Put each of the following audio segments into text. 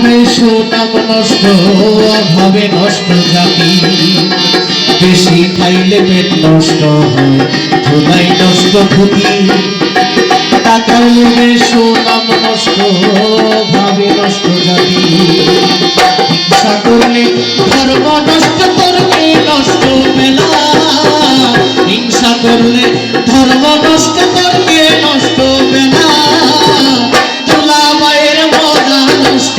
লোভে সুনাম নষ্ট অভাবে নষ্ট জাতি। বেশি খাইলে পেট নষ্ট হয় ধুলাই নষ্ট ক্ষতি। টাকার লোভে সুনাম নষ্ট, ভাবে নষ্ট জাতি। হিংসা করলে ধর্ম নষ্ট করবে নষ্ট বেলা হিংসা করলে ধর্ম নষ্ট করবে নষ্ট বেলা তোলা মায়ের মজা নষ্ট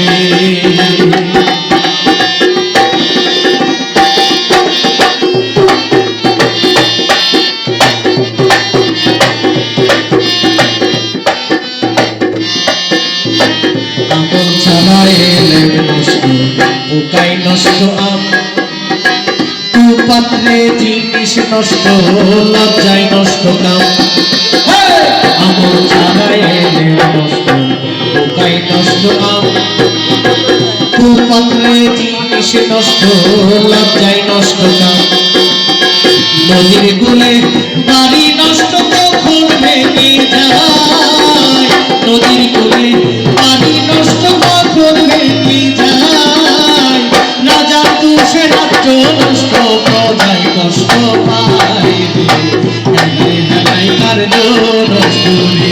পোকাই নষ্ট আম কুপাত্রে জিনিস নষ্ট লজ্জায় নষ্ট কাম আমল ছাড়া এলে নষ্ট পোকাই নষ্ট আম কুপাত্রে জিনিস নষ্ট লজ্জায় নষ্ট কাম নদীর গুলে বাড়ি নষ্ট কখন ভেঙে নদীর গুলে দেশে কষ্ট পায় রে? হেলাই নষ্ট রে?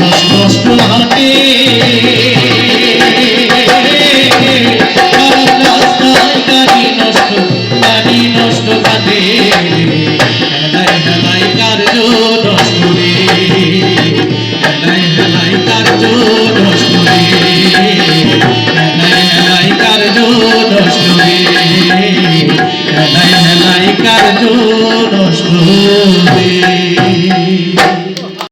নষ্ট হাটে নষ্ট কাটে হেলাই হেলাই কার্য